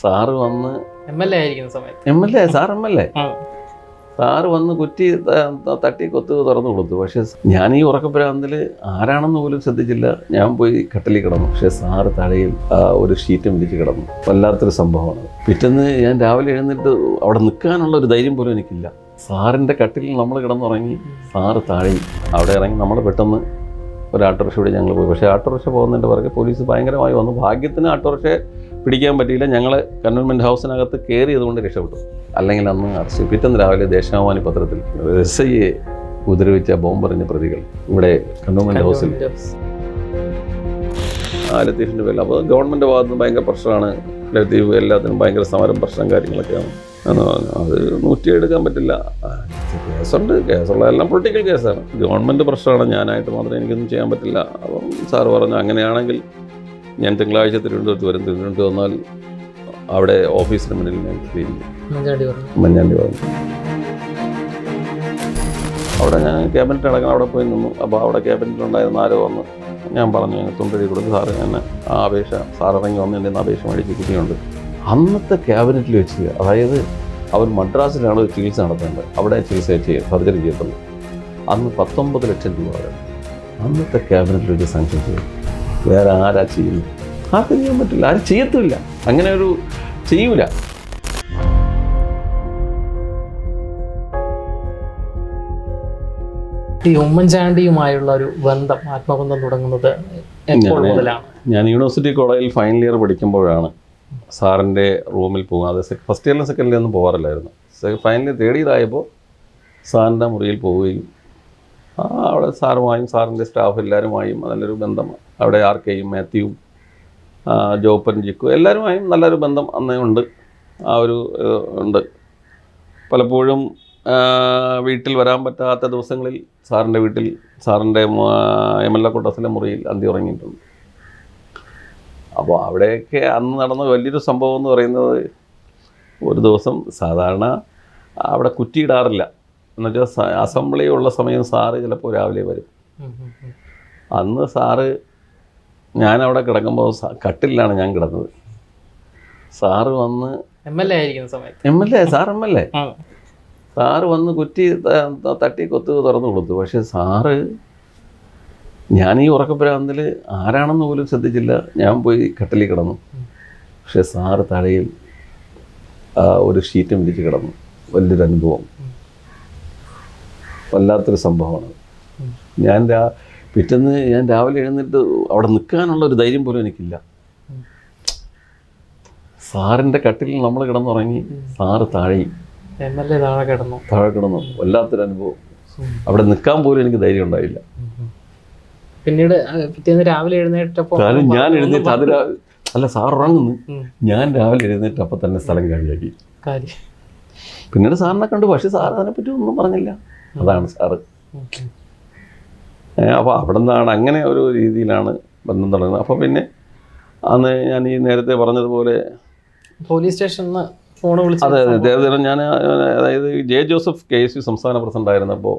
Sir വന്ന് M L A ആയിരിക്കുന്ന സമയത്ത്. M L A sir M L A. Sir വന്ന് കുറ്റി തട്ടി കൊത്ത് തുറന്നു കൊടുത്തു. പക്ഷേ ഞാൻ ഈ ഉറക്കപ്രാന്തിൽ ആരാണെന്ന് പോലും ശ്രദ്ധിച്ചില്ല. ഞാൻ പോയി കട്ടലിൽ കിടന്നു. പക്ഷേ സാറ് തലയിൽ ഒരു ഷീറ്റ് വിരിച്ച് കിടന്നു. വല്ലാത്തൊരു സംഭവമാണ്. പിറ്റേന്ന് ഞാൻ രാവിലെ എഴുന്നേറ്റ് അവിടെ നിൽക്കാനുള്ള ഒരു ധൈര്യം പോലും എനിക്കില്ല. സാറിന്റെ കട്ടിലിൽ നമ്മൾ കിടന്നുറങ്ങി സാറ് താഴെ അവിടെ ഇറങ്ങി നമ്മൾ പെട്ടെന്ന് ഒരു ആട്ടോറിക്ഷ ഓട്ടോറിക്ഷയോടെ ഞങ്ങൾ പോയി. പക്ഷേ ആട്ടോറിക്ഷ പോകുന്നതിന്റെ പുറകെ പോലീസ് ഭയങ്കരമായി വന്നു. ഭാഗ്യത്തിന് ഓട്ടോറിക്ഷയെ പിടിക്കാൻ പറ്റിയില്ല. ഞങ്ങൾ കൺവെൻമെന്റ് ഹൗസിനകത്ത് കയറിയതുകൊണ്ട് രക്ഷപ്പെട്ടു. അല്ലെങ്കിൽ അന്ന് അറസ്റ്റ് പിറ്റേന്ന് രാവിലെ ദേശാഭിമാനി പത്രത്തിൽ എസ് ഐ എ ഉപദ്രവിച്ച ബോംബെറിഞ്ഞ പ്രതികൾ ഇവിടെ കൺവെൻമെന്റ് ഹൗസിൽ. ആ ലത്തീഫിന്റെ പേരിൽ. അപ്പോൾ ഗവൺമെന്റ് ഭാഗത്ത് നിന്ന് ഭയങ്കര പ്രഷറാണ് ലത്തീഫ് എല്ലാത്തിനും ഭയങ്കര സമരം പ്രശ്നം കാര്യങ്ങളൊക്കെയാണ്. എന്ന് പറഞ്ഞു. അത് നൂറ്റി എടുക്കാൻ പറ്റില്ല. കേസുണ്ട്. കേസുള്ള എല്ലാം പൊളിറ്റിക്കൽ കേസാണ്. ഗവൺമെന്റ് പ്രശ്നമാണ്. ഞാനായിട്ട് മാത്രമേ എനിക്കൊന്നും ചെയ്യാൻ പറ്റില്ല. അപ്പം സാറ് പറഞ്ഞു അങ്ങനെയാണെങ്കിൽ ഞാൻ തിങ്കളാഴ്ച തിരുവനന്തപുരത്ത് വരും. തിരുവനന്തപുരത്ത് വന്നാൽ അവിടെ ഓഫീസിന് മുന്നിൽ ഞാൻ മഞ്ഞാണ്ടി പറഞ്ഞു. അവിടെ ഞാൻ ക്യാബിനറ്റ് അടങ്ങാൻ അവിടെ പോയി നിന്നു. അപ്പോൾ അവിടെ ക്യാബിനറ്റിലുണ്ടായിരുന്ന ആരോ വന്ന് ഞാൻ പറഞ്ഞു തുണ്ടടി കൊടുത്ത് സാറ്. ഞാൻ ആ അപേക്ഷ സാർ ഇറങ്ങി വന്ന് എന്റെ അപേക്ഷ മേടിച്ച് കുട്ടിയുണ്ട് അന്നത്തെ ക്യാബിനറ്റിൽ വെച്ച് അതായത് അവർ മദ്രാസിലാണ് ചികിത്സ നടത്തേണ്ടത്. അവിടെ ചികിത്സ ചെയ്യും സർജറി ചെയ്യത്തുള്ളൂ. അന്ന് പത്തൊമ്പത് ലക്ഷം രൂപ വരെ. അന്നത്തെ ക്യാബിനറ്റിൽ വെച്ച് സാങ്ഷൻ ചെയ്തു. വേറെ ആരാ ചെയ്യുന്നു ആർക്കും ചെയ്യാൻ പറ്റില്ല. ആരും ചെയ്യത്തില്ല അങ്ങനെ ഒരു ചെയ്യൂല. ഈ ഉമ്മൻചാണ്ടിയുമായുള്ള ഒരു ബന്ധം ആത്മബന്ധം തുടങ്ങുന്നത് എപ്പോൾ മുതലാണ്? ഞാൻ യൂണിവേഴ്സിറ്റി കോളേജിൽ ഫൈനൽ ഇയർ പഠിക്കുമ്പോഴാണ് സാറിന്റെ റൂമിൽ പോകുക അത് ഫസ്റ്റ് ഇയറിലും സെക്കൻഡ് ഇയറിലും പോകാറില്ലായിരുന്നു. ഫൈനൽ തേർഡ് ഇയർ ആയപ്പോൾ സാറിന്റെ മുറിയിൽ പോവുകയും ആ, അവിടെ സാറുമായും സാറിന്റെ സ്റ്റാഫ് എല്ലാവരുമായും നല്ലൊരു ബന്ധം. അവിടെ ആർ കെയും മാത്യുവും ജോപ്പൻ ജിക്കു എല്ലാവരുമായും നല്ലൊരു ബന്ധം അന്നേ ഉണ്ട്. ആ ഒരു ഉണ്ട്. പലപ്പോഴും വീട്ടിൽ വരാൻ പറ്റാത്ത ദിവസങ്ങളിൽ സാറിന്റെ വീട്ടിൽ സാറിന്റെ എം എൽ എ കൊട്ടസിലെ മുറിയിൽ അന്തി ഉറങ്ങിയിട്ടുണ്ട്. അപ്പോൾ അവിടെയൊക്കെ അന്ന് നടന്ന വലിയൊരു സംഭവം എന്ന് പറയുന്നത് ഒരു ദിവസം സാധാരണ അവിടെ കുറ്റിയിടാറില്ല. എന്നുവെച്ചാൽ അസംബ്ലി ഉള്ള സമയം സാറ് ചിലപ്പോൾ രാവിലെ വരും. അന്ന് സാറ് ഞാനവിടെ കിടക്കുമ്പോൾ സ- കട്ടിലാണ് ഞാൻ കിടന്നത്. സാറ് വന്ന് എം എൽ എ ആയിരിക്കുന്ന സമയത്ത്. M L A sir M L A. Sir വന്ന് കുറ്റി തട്ടി കൊത്ത് തുറന്നു കൊടുത്തു. പക്ഷേ സാറ് ഞാൻ ഈ ഉറക്കപ്രാന്തിൽ ആരാണെന്ന് പോലും ശ്രദ്ധിച്ചില്ല. ഞാൻ പോയി കട്ടിലിൽ കിടന്നു. പക്ഷേ സാറ് തലയിൽ ഒരു ഷീറ്റും വിരിച്ച് കിടന്നു. വലിയൊരു അനുഭവം. വല്ലാത്തൊരു സംഭവമാണ്. ഞാൻ പിറ്റേന്ന് ഞാൻ രാവിലെ എഴുന്നേറ്റ് അവിടെ നിൽക്കാനുള്ള ഒരു ധൈര്യം പോലും എനിക്കില്ല. സാറിന്റെ കട്ടിലിൽ നമ്മൾ കിടന്നുറങ്ങി സാറ് താഴെ താഴെ കിടന്നു. താഴെ കിടന്നു. വല്ലാത്തൊരു അനുഭവം. അവിടെ നിൽക്കാൻ പോലും എനിക്ക് ധൈര്യം ഉണ്ടായില്ല. പിന്നീട് പിറ്റേന്ന് രാവിലെ എഴുന്നേറ്റപ്പോൾ ഞാൻ എഴുന്നേറ്റ് അത് അല്ല സാർ ഉറങ്ങുന്നു. ഞാൻ രാവിലെ എഴുന്നേറ്റ് അപ്പം തന്നെ സ്ഥലം കാലിയാക്കി. പിന്നീട് സാറിനെ കണ്ടു. പക്ഷെ സാർ അതിനെപ്പറ്റി ഒന്നും പറഞ്ഞില്ല. അതാണ് സാറ്. അപ്പോൾ അവിടെ നിന്നാണ് അങ്ങനെ ഒരു രീതിയിലാണ് ബന്ധം തുടങ്ങുന്നത്. അപ്പോൾ പിന്നെ അന്ന് ഞാൻ ഈ നേരത്തെ പറഞ്ഞതുപോലെ പോലീസ് സ്റ്റേഷനിൽ നിന്ന് ഫോൺ വിളിച്ചു അതെ അതെ. ദേവദേവൻ ഞാൻ അതായത് J Joseph K S U സംസ്ഥാന പ്രസിഡന്റ് ആയിരുന്നപ്പോൾ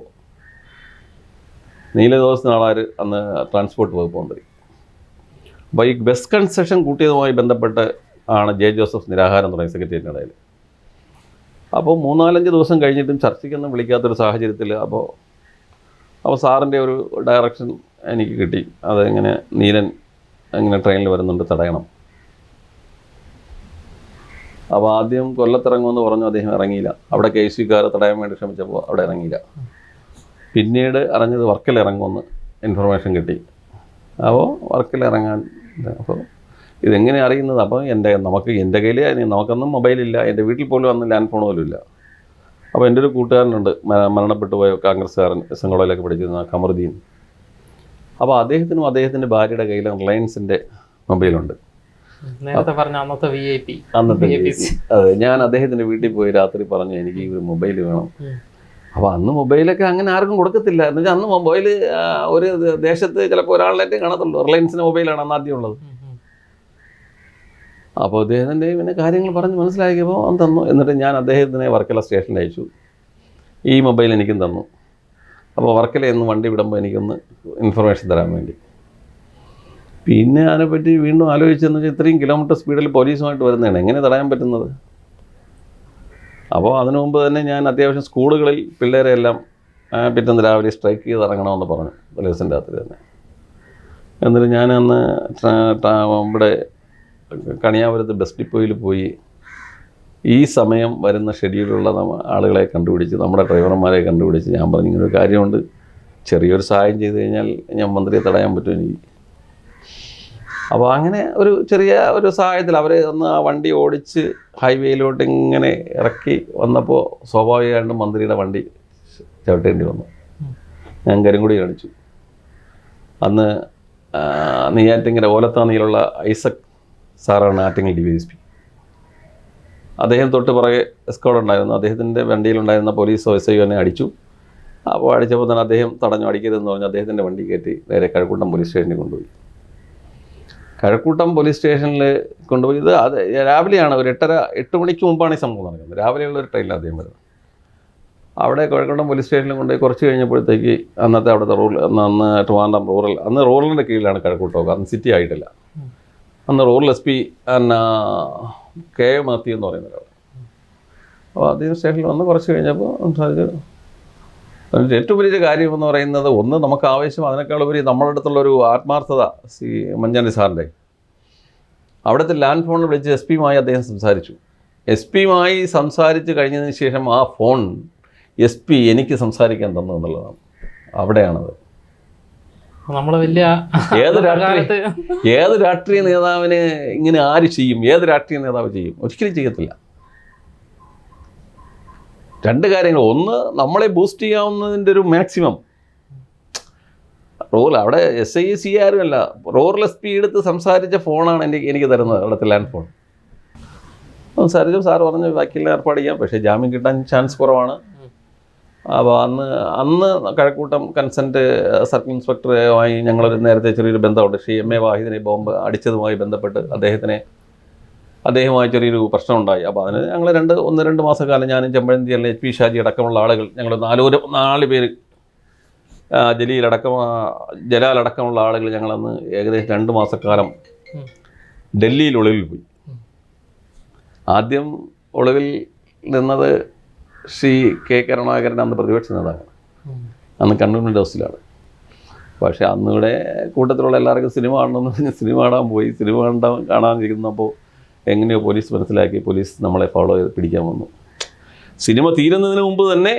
നീലദോസ് നാളാർ അന്ന് ട്രാൻസ്പോർട്ട് വകുപ്പ് മന്ത്രി. അപ്പോൾ ഈ ബസ് കൺസെഷൻ കൂട്ടിയതുമായി ബന്ധപ്പെട്ട് ആണ് ജെ ജോസഫ് നിരാഹാരം തുടങ്ങിയ സെക്രട്ടേറിയറ്റിന്റെ ഇടയിൽ. അപ്പോൾ മൂന്നാലഞ്ച് ദിവസം കഴിഞ്ഞിട്ടും ചർച്ചയ്ക്കൊന്നും വിളിക്കാത്തൊരു സാഹചര്യത്തിൽ അപ്പോൾ അപ്പോൾ സാറിന്റെ ഒരു ഡയറക്ഷൻ എനിക്ക് കിട്ടി. അതെങ്ങനെ നീലൻ എങ്ങനെ ട്രെയിനിൽ വരുന്നുണ്ട് തടയണം. അപ്പോൾ ആദ്യം കൊല്ലത്തിറങ്ങുമെന്ന് പറഞ്ഞു അദ്ദേഹം ഇറങ്ങിയില്ല. അവിടെ കെ സി കാർ തടയാൻ വേണ്ടി ശ്രമിച്ചപ്പോൾ അവിടെ ഇറങ്ങിയില്ല. പിന്നീട് അറിഞ്ഞത് വർക്കിൽ ഇറങ്ങുമെന്ന് ഇൻഫർമേഷൻ കിട്ടി. അപ്പോൾ വർക്കിൽ ഇറങ്ങാൻ അപ്പോൾ ഇതെങ്ങനെ അറിയുന്നത്? അപ്പോൾ എന്റെ നമുക്ക് എന്റെ കയ്യിൽ നമുക്കൊന്നും മൊബൈലില്ല എന്റെ വീട്ടിൽ പോലും അന്ന് ലാൻഡ് ഫോൺ പോലും ഇല്ല. അപ്പോൾ എന്റെ ഒരു കൂട്ടുകാരനുണ്ട് മരണപ്പെട്ടു പോയ കോൺഗ്രസ്സുകാരൻ കോളേജിലൊക്കെ പഠിച്ചിരുന്ന കമറുദ്ദീൻ അപ്പോൾ അദ്ദേഹത്തിനും അദ്ദേഹത്തിന്റെ ഭാര്യയുടെ കയ്യിൽ റിലയൻസിന്റെ മൊബൈലുണ്ട്. നേരത്തെ പറഞ്ഞ അന്നത്തെ വി ഐ പി. അതെ ഞാൻ അദ്ദേഹത്തിന്റെ വീട്ടിൽ പോയി രാത്രി പറഞ്ഞു എനിക്ക് ഈ ഒരു മൊബൈൽ വേണം. അപ്പോൾ അന്ന് മൊബൈലൊക്കെ അങ്ങനെ ആർക്കും കൊടുക്കത്തില്ല. എന്ന് വെച്ചാൽ അന്ന് മൊബൈൽ ഒരു ദേശത്ത് ചിലപ്പോൾ ഒരാളിലായിട്ട് കാണത്തുള്ളൂ. റിലയൻസിന്റെ മൊബൈലാണ് അന്ന് ആദ്യം ഉള്ളത്. അപ്പോൾ അദ്ദേഹത്തിന്റെ പിന്നെ കാര്യങ്ങൾ പറഞ്ഞ് മനസ്സിലാക്കിയപ്പോൾ അവൻ തന്നു. എന്നിട്ട് ഞാൻ അദ്ദേഹത്തിനെ വർക്കല സ്റ്റേഷനിൽ അയച്ചു. ഈ മൊബൈൽ എനിക്കും തന്നു. അപ്പോൾ വർക്കല എന്ന് വണ്ടി വിടുമ്പോൾ എനിക്കൊന്ന് ഇൻഫർമേഷൻ തരാൻ വേണ്ടി. പിന്നെ അതിനെപ്പറ്റി വീണ്ടും ആലോചിച്ചെന്ന് വെച്ചാൽ ഇത്രയും കിലോമീറ്റർ സ്പീഡിൽ പോലീസുമായിട്ട് വരുന്നതാണ്. എങ്ങനെ തടയാൻ പറ്റുന്നത്? അപ്പോൾ അതിനു മുമ്പ് തന്നെ ഞാൻ അത്യാവശ്യം സ്കൂളുകളിൽ പിള്ളേരെ എല്ലാം പിറ്റേന്ന് രാവിലെ സ്ട്രൈക്ക് ചെയ്ത് ഇറങ്ങണമെന്ന് പറഞ്ഞു. പോലീസിന്റെ അകത്ത് തന്നെ. എന്നിട്ട് ഞാൻ അന്ന് ഇവിടെ കണിയാപുരത്ത് ബസ് ഡിപ്പോയിൽ പോയി ഈ സമയം വരുന്ന ഷെഡ്യൂളുള്ള നമ്മ- ആളുകളെ കണ്ടുപിടിച്ച് നമ്മുടെ ഡ്രൈവർമാരെ കണ്ടുപിടിച്ച് ഞാൻ പറഞ്ഞു ഇങ്ങനൊരു കാര്യമുണ്ട്. ചെറിയൊരു സഹായം ചെയ്ത് കഴിഞ്ഞാൽ ഞാൻ മന്ത്രിയെ തടയാൻ പറ്റും എനിക്ക്. അപ്പോൾ അങ്ങനെ ഒരു ചെറിയ ഒരു സഹായത്തിൽ അവരെ ഒന്ന് ആ വണ്ടി ഓടിച്ച് ഹൈവേയിലോട്ട് ഇങ്ങനെ ഇറക്കി വന്നപ്പോൾ സ്വാഭാവികമായിട്ടും മന്ത്രിയുടെ വണ്ടി ചവിട്ടേണ്ടി വന്നു. ഞാൻ കരിങ്കുടി കാണിച്ചു. അന്ന് നീയാറ്റിങ്ങനെ ഓലത്താണിയിലുള്ള ഐസക് സാറാണ് Attingal D Y S P അദ്ദേഹം തൊട്ട് പുറകെ എസ്കോഡ് ഉണ്ടായിരുന്നു. അദ്ദേഹത്തിന്റെ വണ്ടിയിലുണ്ടായിരുന്ന പോലീസ് ഐ എന്നെ അടിച്ചു. അപ്പോൾ അടിച്ചപ്പോൾ തന്നെ അദ്ദേഹം തടഞ്ഞു. അടിക്കരുതെന്ന് പറഞ്ഞ് അദ്ദേഹത്തിന്റെ വണ്ടി കയറ്റി നേരെ കഴക്കൂട്ടം പോലീസ് സ്റ്റേഷനിൽ കൊണ്ടുപോയി. കഴക്കൂട്ടം പോലീസ് സ്റ്റേഷനിൽ കൊണ്ടുപോയി. ഇത് അത് രാവിലെയാണ്. ഒരു എട്ടര എട്ട് മണിക്ക് മുമ്പാണ് ഈ സംഭവം നടക്കുന്നത്. രാവിലെയുള്ള ഒരു ട്രെയിനിൽ അദ്ദേഹം വരുന്നത്. അവിടെ കഴക്കൂട്ടം പോലീസ് സ്റ്റേഷനിൽ കൊണ്ടുപോയി. കുറച്ച് കഴിഞ്ഞപ്പോഴത്തേക്ക് അന്നത്തെ അവിടുത്തെ റൂറൽ അന്ന് ട്രിവാൻഡ്രം റൂറൽ അന്ന് റൂറലിന്റെ കീഴിലാണ് കഴക്കൂട്ടമൊക്കെ അന്ന് സിറ്റി ആയിട്ടില്ല. അന്ന് റൂറൽ എസ് പി എന്നാ കെ എ മാത്യു എന്ന് പറയുന്ന ഒരാൾ അപ്പോൾ അദ്ദേഹം സ്റ്റേഷനിൽ വന്ന് കുറച്ച് കഴിഞ്ഞപ്പോൾ സംസാരിച്ച് ഏറ്റവും വലിയ കാര്യം എന്ന് പറയുന്നത് ഒന്ന് നമുക്ക് ആവശ്യം അതിനേക്കാൾ ഉപരി നമ്മുടെ അടുത്തുള്ള ഒരു ആത്മാർത്ഥത സി മഞ്ചാണ്ടി സാറിന്റെ. അവിടുത്തെ ലാൻഡ് ഫോണിൽ വിളിച്ച് എസ് പിയുമായി അദ്ദേഹം സംസാരിച്ചു. എസ് പിയുമായി സംസാരിച്ച് കഴിഞ്ഞതിന് ശേഷം ആ ഫോൺ എസ് പി എനിക്ക് സംസാരിക്കാൻ തന്നു എന്നുള്ളതാണ്. അവിടെയാണത്. നമ്മൾ വലിയ ഏത് രാഷ്ട്രീയ ഏത് രാഷ്ട്രീയ നേതാവിന് ഇങ്ങനെ ആര് ചെയ്യും? ഏത് രാഷ്ട്രീയ നേതാവ് ചെയ്യും? ഒരിക്കലും ചെയ്യത്തില്ല. രണ്ട് കാര്യങ്ങൾ. ഒന്ന് നമ്മളെ ബൂസ്റ്റ് ചെയ്യാവുന്നതിന്റെ ഒരു മാക്സിമം റോൾ അവിടെ എസ് ഐ സി ആരും അല്ല റോറൽ എസ് പി എടുത്ത് സംസാരിച്ച ഫോണാണ് എനിക്ക് എനിക്ക് തരുന്നത്. അവിടുത്തെ ലാൻഡ് ഫോൺ. സംസാരിച്ചു സാർ പറഞ്ഞു ബാക്കിയെല്ലാം ഏർപ്പാട് ചെയ്യാം. പക്ഷേ ജാമ്യം കിട്ടാൻ ചാൻസ് കുറവാണ്. അപ്പോൾ അന്ന് അന്ന് കഴക്കൂട്ടം കൺസെന്റ് സർക്കിൾ ഇൻസ്പെക്ടറുമായി ഞങ്ങളൊരു നേരത്തെ ചെറിയൊരു ബന്ധമുണ്ട്. ഷി എം എ വാഹിദിനെ ബോംബ് അടിച്ചതുമായി ബന്ധപ്പെട്ട് അദ്ദേഹത്തിനെ അദ്ദേഹവുമായി ചെറിയൊരു പ്രശ്നമുണ്ടായി. അപ്പോൾ അതിന് ഞങ്ങൾ രണ്ട് ഒന്ന് രണ്ട് മാസക്കാലം ഞാനും ചെമ്പഴന്തി അല്ലെ എച്ച് പി ഷാജി അടക്കമുള്ള ആളുകൾ ഞങ്ങൾ നാലൂര് നാല് പേര് ജലീലടക്കം ജലാലടക്കമുള്ള ആളുകൾ ഞങ്ങളന്ന് ഏകദേശം രണ്ട് മാസക്കാലം ഡൽഹിയിൽ ഒളിവിൽ പോയി. ആദ്യം ഒളിവിൽ നിന്നത് ശ്രീ കെ കരുണാകരൻ അന്ന് പ്രതിപക്ഷ നേതാവാണ്. അന്ന് കണ്ണൂരിന്റെ ഹൗസിലാണ്. പക്ഷേ അന്നിവിടെ കൂട്ടത്തിലുള്ള എല്ലാവർക്കും സിനിമ കാണണമെന്ന് പറഞ്ഞ് സിനിമ കാണാൻ പോയി. സിനിമ കണ്ടാൻ കാണാനിരിക്കുന്നപ്പോൾ എങ്ങനെയോ പോലീസ് മനസ്സിലാക്കി പോലീസ് നമ്മളെ ഫോളോ ചെയ്ത് പിടിക്കാൻ വന്നു. സിനിമ തീരുന്നതിന് മുമ്പ് തന്നെ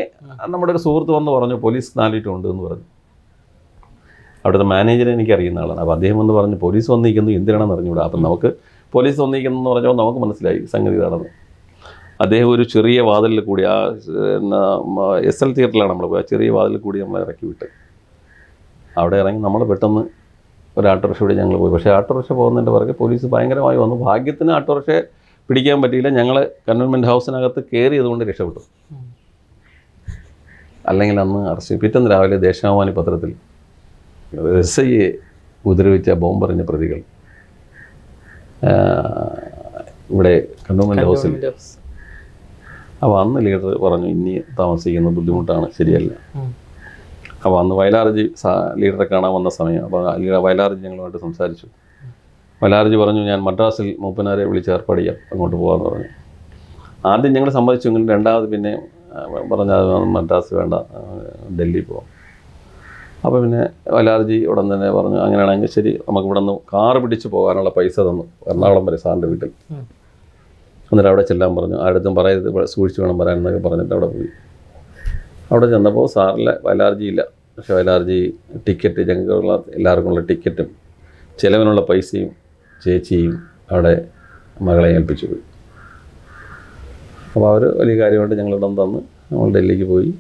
നമ്മുടെ ഒരു സുഹൃത്ത് വന്ന് പറഞ്ഞു പോലീസ് നാലിട്ടുണ്ട് എന്ന് പറഞ്ഞു. അവിടുത്തെ മാനേജറെ എനിക്ക് അറിയുന്ന ആളാണ്. അപ്പോൾ അദ്ദേഹം വന്ന് പറഞ്ഞു പോലീസ് വന്നിരിക്കുന്നു എന്തിനാണെന്ന് അറിഞ്ഞുകൂടാ അപ്പം നമുക്ക് പോലീസ് വന്നിരിക്കുന്നു എന്ന് പറഞ്ഞപ്പോൾ നമുക്ക് മനസ്സിലായി സംഗതി നടന്നു അദ്ദേഹം ഒരു ചെറിയ വാതിലിൽ കൂടി ആ എസ് എൽ തിയേറ്ററിലാണ് നമ്മൾ പോയി ആ ചെറിയ വാതിലിൽ കൂടി നമ്മൾ ഇറക്കി വിട്ട്. അവിടെ ഇറങ്ങി നമ്മൾ പെട്ടെന്ന് ഒരു ആട്ടോറിക്ഷ കൂടി ഞങ്ങൾ പോയി. പക്ഷേ ഓട്ടോറിക്ഷ പോകുന്നതിന്റെ പുറകെ പോലീസ് ഭയങ്കരമായി വന്നു. ഭാഗ്യത്തിന് ആട്ടോറിക്ഷയെ പിടിക്കാൻ പറ്റിയില്ല. ഞങ്ങൾ കൺവെൻമെന്റ് ഹൗസിനകത്ത് കയറിയതുകൊണ്ട് രക്ഷപ്പെട്ടു. അല്ലെങ്കിൽ അന്ന് അറസ്റ്റ് പിറ്റന്ന് രാവിലെ ദേശാഭിമാനി പത്രത്തിൽ എസ് ഐയെ ഉപദ്രവിച്ച ബോംബെറിഞ്ഞ പ്രതികൾ ഇവിടെ കണ്ടോൺമെന്റ് ഹൗസിൽ. അപ്പോൾ അന്ന് ലീഡർ പറഞ്ഞു ഇനി താമസിക്കുന്ന ബുദ്ധിമുട്ടാണ് ശരിയല്ല. അപ്പോൾ അന്ന് വയലാർജി ലീഡറെ കാണാൻ വന്ന സമയം അപ്പോൾ വയലാർജി ഞങ്ങളുമായിട്ട് സംസാരിച്ചു വയലാർജി പറഞ്ഞു ഞാൻ മദ്രാസിൽ മൂപ്പനാരെ വിളിച്ച് ഏർപ്പാട് ചെയ്യാം അങ്ങോട്ട് പോകാമെന്ന് പറഞ്ഞു ആദ്യം ഞങ്ങൾ സമ്മതിച്ചെങ്കിലും രണ്ടാമത് പിന്നെ പറഞ്ഞ മദ്രാസ് വേണ്ട ഡൽഹി പോകാം അപ്പോൾ പിന്നെ വയലാർജി ഉടൻ തന്നെ പറഞ്ഞു അങ്ങനെയാണെങ്കിൽ ശരി നമുക്ക് ഇവിടെ നിന്ന് കാറ് പിടിച്ച് പോകാനുള്ള പൈസ തന്നു എറണാകുളം വരെ സാറിന്റെ വീട്ടിൽ. എന്നിട്ട് അവിടെ ചെല്ലാൻ പറഞ്ഞു. ആരുടെ പറയരുത് സൂക്ഷിച്ചു വേണം പറയാൻ എന്നൊക്കെ പറഞ്ഞിട്ട് അവിടെ പോയി. അവിടെ ചെന്നപ്പോൾ സാറിലെ അലർജി ഇല്ല പക്ഷേ വയലാർജി ടിക്കറ്റ് ഞങ്ങൾക്കുള്ള എല്ലാവർക്കുമുള്ള ടിക്കറ്റും ചിലവിനുള്ള പൈസയും ചേച്ചിയും അവിടെ മകളെ ഏൽപ്പിച്ചു പോയി. അപ്പോൾ അവർ വലിയ കാര്യമായിട്ട് ഞങ്ങളിടം തന്ന് നമ്മൾ ഡൽഹിക്ക് പോയി.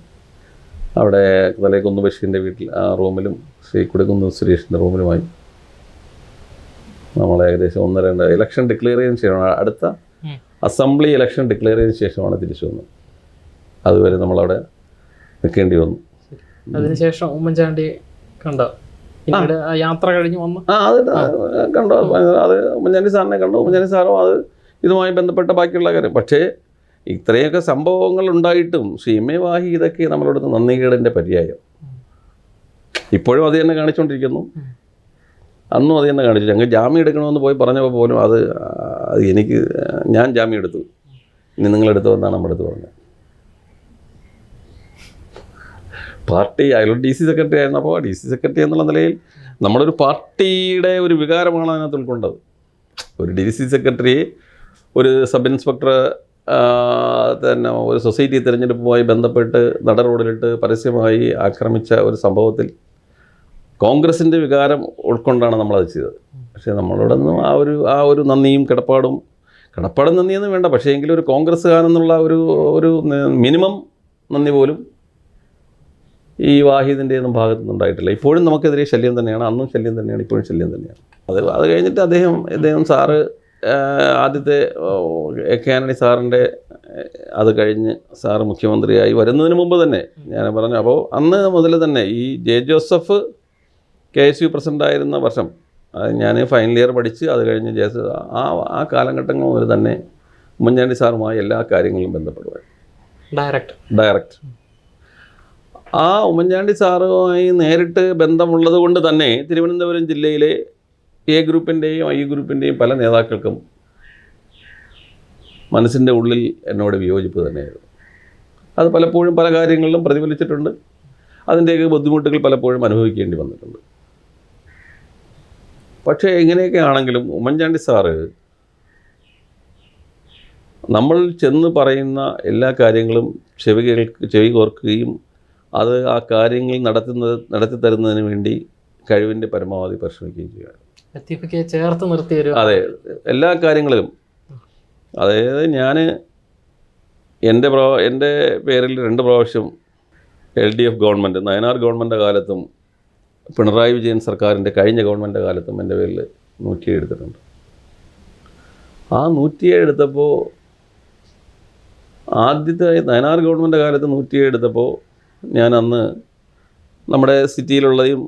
അവിടെ തലേക്കുന്ന് ബഷീറിന്റെ വീട്ടിൽ ആ റൂമിലും ശ്രീ കുടക്കുന്ന് സുരേഷിന്റെ റൂമിലുമായി നമ്മൾ ഏകദേശം ഒന്നര ഇലക്ഷൻ ഡിക്ലെയർ ചെയ്യുന്ന ശേഷമാണ് അടുത്ത. അസംബ്ലി ഇലക്ഷൻ ഡിക്ലെയർ ചെയ്ത ശേഷമാണ് തിരിച്ചു വന്നത്. അതുവരെ നമ്മളവിടെ നിൽക്കേണ്ടി വന്നു. അതിനുശേഷം ഉമ്മൻചാണ്ടി കണ്ടോ? യാത്ര കഴിഞ്ഞ് വന്നു. ആ അത് കണ്ടോ? അത് ഉമ്മൻചാണ്ടി സാറിനെ കണ്ടു. ഉമ്മൻചാണ്ടി സാറും അത് ഇതുമായി ബന്ധപ്പെട്ട ബാക്കിയുള്ള കാര്യം. പക്ഷേ ഇത്രയൊക്കെ സംഭവങ്ങൾ ഉണ്ടായിട്ടും ശ്രീമേ വാഹി ഇതൊക്കെ നമ്മളോട് നന്ദികേടിന്റെ പര്യായം. ഇപ്പോഴും അത് തന്നെ കാണിച്ചുകൊണ്ടിരിക്കുന്നു. അന്നും അത് തന്നെ കാണിച്ചു ഞങ്ങൾ ജാമ്യം എടുക്കണമെന്ന് പോയി പറഞ്ഞപ്പോൾ പോലും അത് അത് എനിക്ക് ഞാൻ ജാമ്യം എടുത്തു. ഇനി നിങ്ങളെടുത്തു എന്നാണ് നമ്മുടെ അടുത്ത് പറഞ്ഞത്? പാർട്ടി അയാളുടെ ഡി സി സെക്രട്ടറി ആയിരുന്നപ്പോൾ ഡി സി സെക്രട്ടറി എന്നുള്ള നിലയിൽ നമ്മളൊരു പാർട്ടിയുടെ ഒരു വികാരമാണ് അതിനകത്ത് ഉൾക്കൊണ്ടത്. ഒരു ഡി സി സെക്രട്ടറി ഒരു സബ് ഇൻസ്പെക്ടർ തന്നെ ഒരു സൊസൈറ്റി തിരഞ്ഞെടുപ്പുമായി ബന്ധപ്പെട്ട് നട റോഡിലിട്ട് പരസ്യമായി ആക്രമിച്ച ഒരു സംഭവത്തിൽ കോൺഗ്രസിന്റെ വികാരം ഉൾക്കൊണ്ടാണ് നമ്മളത് ചെയ്തത്. പക്ഷേ നമ്മളോട് നിന്നും ആ ഒരു ആ ഒരു നന്ദിയും കിടപ്പാടും കിടപ്പാടും നന്ദിയൊന്നും വേണ്ട. പക്ഷേ എങ്കിലും ഒരു കോൺഗ്രസ്സുകാരെന്നുള്ള ഒരു ഒരു മിനിമം നന്ദി പോലും ഈ വാഹിദിന്റെ ഒന്നും ഭാഗത്തു നിന്നുണ്ടായിട്ടില്ല ഇപ്പോഴും നമുക്കെതിരെ ശല്യം തന്നെയാണ് അന്നും ശല്യം തന്നെയാണ് ഇപ്പോഴും ശല്യം തന്നെയാണ്. അത് അത് കഴിഞ്ഞിട്ട് അദ്ദേഹം അദ്ദേഹം സാറ് ആദ്യത്തെ കെ ആന്റണി സാറിന്റെ അത് കഴിഞ്ഞ് സാറ് മുഖ്യമന്ത്രിയായി വരുന്നതിന് മുമ്പ് തന്നെ ഞാൻ പറഞ്ഞു അപ്പോൾ അന്ന് മുതൽ തന്നെ ഈ J Joseph K S U പ്രസിഡന്റായിരുന്ന വർഷം ഞാൻ ഫൈനൽ ഇയർ പഠിച്ച് അത് കഴിഞ്ഞ് ജെ ആ ആ കാലഘട്ടങ്ങൾ മുതൽ തന്നെ ഉമ്മൻചാണ്ടി സാറുമായി എല്ലാ കാര്യങ്ങളും ബന്ധപ്പെടുവായിരുന്നു. ഡയറക്റ്റ് ഡയറക്റ്റ് ആ ഉമ്മൻചാണ്ടി സാറുമായി നേരിട്ട് ബന്ധമുള്ളത് കൊണ്ട് തന്നെ തിരുവനന്തപുരം ജില്ലയിലെ എ ഗ്രൂപ്പിന്റെയും ഐ ഗ്രൂപ്പിന്റെയും പല നേതാക്കൾക്കും മനസ്സിന്റെ ഉള്ളിൽ എന്നോട് വിയോജിപ്പ് തന്നെയായിരുന്നു. അത് പലപ്പോഴും പല കാര്യങ്ങളിലും പ്രതിഫലിച്ചിട്ടുണ്ട്. അതിന്റെയൊക്കെ ബുദ്ധിമുട്ടുകൾ പലപ്പോഴും അനുഭവിക്കേണ്ടി വന്നിട്ടുണ്ട്. പക്ഷേ എങ്ങനെയൊക്കെ ആണെങ്കിലും ഉമ്മൻചാണ്ടി സാറ് നമ്മൾ ചെന്ന് പറയുന്ന എല്ലാ കാര്യങ്ങളും ചെവി കേൾക്ക് ചെവി കോർക്കുകയും അത് ആ കാര്യങ്ങൾ നടത്തുന്നത് നടത്തി തരുന്നതിന് വേണ്ടി കഴിവിന്റെ പരമാവധി പരിശ്രമിക്കുകയും ചെയ്യുകയാണ്. ചേർത്ത് നിർത്തിയൊരു അതെ എല്ലാ കാര്യങ്ങളിലും. അതായത് ഞാൻ എന്റെ പ്രോ എന്റെ പേരിൽ രണ്ട് പ്രാവശ്യം L D F government Nayanar government കാലത്തും പിണറായി വിജയൻ സർക്കാരിന്റെ കഴിഞ്ഞ ഗവൺമെന്റ് കാലത്തും എന്റെ പേരിൽ നൂറ്റിയേഴ് എടുത്തിട്ടുണ്ട്. ആ നൂറ്റിയേഴ് എടുത്തപ്പോൾ ആദ്യത്തെ നയനാർ ഗവൺമെന്റ് കാലത്ത് നൂറ്റിയേഴ് എടുത്തപ്പോൾ ഞാൻ അന്ന് നമ്മുടെ സിറ്റിയിലുള്ളതും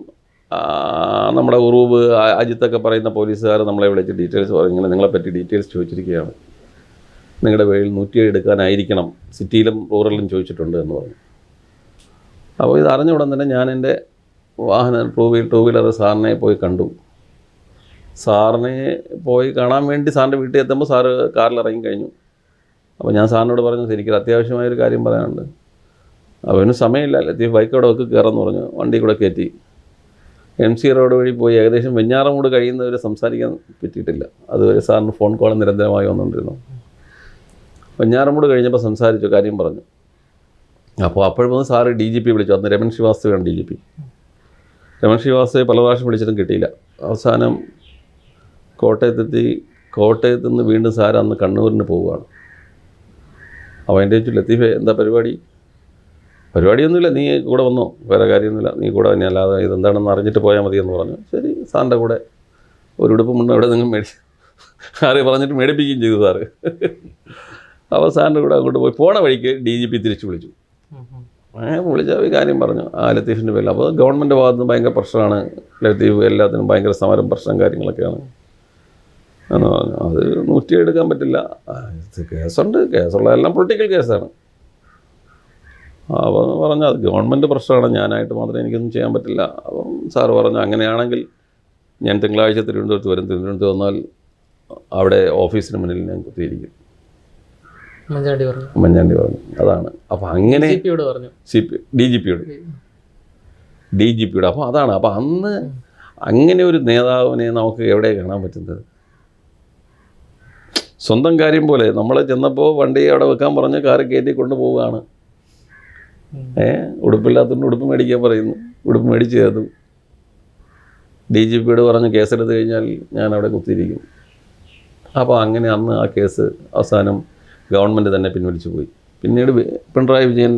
നമ്മുടെ ഉറൂബ് അജിത്തൊക്കെ പറയുന്ന പോലീസുകാർ നമ്മളെ വിളിച്ച് ഡീറ്റെയിൽസ് പറഞ്ഞു നിങ്ങളെപ്പറ്റി ഡീറ്റെയിൽസ് ചോദിച്ചിരിക്കുകയാണ്. നിങ്ങളുടെ പേരിൽ നൂറ്റിയേഴ് എടുക്കാനായിരിക്കണം. സിറ്റിയിലും റൂറലും ചോദിച്ചിട്ടുണ്ട് എന്ന് പറഞ്ഞു. അപ്പോൾ ഇത് അറിഞ്ഞ ഉടൻ തന്നെ ഞാൻ എന്റെ വാഹനം ടൂ വീൽ ടൂ വീലർ സാറിനെ പോയി കണ്ടു. സാറിനെ പോയി കാണാൻ വേണ്ടി സാറിന്റെ വീട്ടിൽ എത്തുമ്പോൾ സാറ് കാറിൽ ഇറങ്ങി കഴിഞ്ഞു. അപ്പോൾ ഞാൻ സാറിനോട് പറഞ്ഞു എനിക്കൊരു അത്യാവശ്യമായൊരു കാര്യം പറയാനുണ്ട്. അവന് സമയമില്ല. ലത്തീഫ് അവിടെ വെക്ക് കയറാമെന്ന് പറഞ്ഞു. വണ്ടി കൂടെ കയറ്റി. എം സി റോഡ് വഴി പോയി ഏകദേശം വെഞ്ഞാറമൂട് കഴിയുന്നവരെ സംസാരിക്കാൻ പറ്റിയിട്ടില്ല. അതുവരെ സാറിന് ഫോൺ കോൾ നിരന്തരമായി വന്നുകൊണ്ടിരുന്നു. വെഞ്ഞാറമൂട് കഴിഞ്ഞപ്പോൾ സംസാരിച്ചു കാര്യം പറഞ്ഞു. അപ്പോൾ അപ്പോഴും സാറ് ഡി ജി പി വിളിച്ചു. അന്ന് രമൻ ശ്രീവാസ്തവയാണ് ഡി ജി പി. രമൺ ശ്രീവാസയെ പല പ്രാവശ്യം വിളിച്ചിട്ടും കിട്ടിയില്ല. അവസാനം കോട്ടയത്തെത്തി കോട്ടയത്ത് നിന്ന് വീണ്ടും സാര അന്ന് കണ്ണൂരിന് പോവുകയാണ്. അപ്പോൾ എന്റെ ചോദിച്ചു ലത്തീഫെ എന്താ പരിപാടി? പരിപാടിയൊന്നുമില്ല നീ കൂടെ വന്നോ വേറെ കാര്യമൊന്നുമില്ല നീ കൂടെ തന്നെ അല്ലാതെ ഇതെന്താണെന്ന് അറിഞ്ഞിട്ട് പോയാൽ മതി എന്ന് പറഞ്ഞു. ശരി സാറിന്റെ കൂടെ ഒരു ഉടുപ്പ് മുണ്ട് അവിടെ നിങ്ങൾ മേടി സാറ് പറഞ്ഞിട്ട് മേടിപ്പിക്കുകയും ചെയ്തു സാറ്. അപ്പോൾ സാറിന്റെ കൂടെ അങ്ങോട്ട് പോയി. പോണ വഴിക്ക് ഡി ജി പി തിരിച്ചു വിളിച്ചു. അങ്ങനെ വിളിച്ച കാര്യം പറഞ്ഞു. ആ ലത്തീഫിന്റെ പേരിൽ. അപ്പോൾ ഗവൺമെന്റ് ഭാഗത്ത് നിന്ന് ഭയങ്കര പ്രശ്നമാണ്. ലത്തീഫ് എല്ലാത്തിനും ഭയങ്കര സമരം പ്രശ്നം കാര്യങ്ങളൊക്കെയാണ്. എന്ന് പറഞ്ഞു. അത് നൂറ്റി എടുക്കാൻ പറ്റില്ല. കേസുണ്ട്. കേസുള്ള എല്ലാം പൊളിറ്റിക്കൽ കേസാണ്. അപ്പം പറഞ്ഞു അത് ഗവൺമെന്റ് പ്രശ്നമാണ്. ഞാനായിട്ട് മാത്രമേ എനിക്കൊന്നും ചെയ്യാൻ പറ്റില്ല. അപ്പം സാറ് പറഞ്ഞു അങ്ങനെയാണെങ്കിൽ ഞാൻ തിങ്കളാഴ്ച തിരുവനന്തപുരത്ത് വരും. തിരുവനന്തപുരത്ത് വന്നാൽ അവിടെ ഓഫീസിന് മുന്നിൽ ഞാൻ കുത്തിയിരിക്കും. ഉമ്മൻചാണ്ടി പറഞ്ഞു. അതാണ്. അപ്പോൾ അങ്ങനെ സി പി ഡി ജി പിയോട്. ഡി ജി പിയുടെ. അപ്പോൾ അതാണ്. അപ്പോൾ അന്ന് അങ്ങനെ ഒരു നേതാവിനെ നമുക്ക് എവിടെ കാണാൻ പറ്റുന്നത്? സ്വന്തം കാര്യം പോലെ. നമ്മൾ ചെന്നപ്പോൾ വണ്ടി അവിടെ വെക്കാൻ പറഞ്ഞ് കാറ് കയറ്റി കൊണ്ടുപോവുകയാണ്. പോവുകയാണ് ഏ? ഉടുപ്പില്ലാത്തതുകൊണ്ട് ഉടുപ്പ് മേടിക്കാൻ പറയുന്നു. ഉടുപ്പ് മേടിച്ച് തരുന്നു ഡി ജി പിയോട് പറഞ്ഞ് കേസെടുത്ത് കഴിഞ്ഞാൽ ഞാൻ അവിടെ കുത്തിയിരിക്കും. അപ്പോൾ അങ്ങനെ അന്ന് ആ കേസ് അവസാനം ഗവൺമെന്റ് തന്നെ പിൻവലിച്ചു പോയി. പിന്നീട് പിണറായി വിജയൻ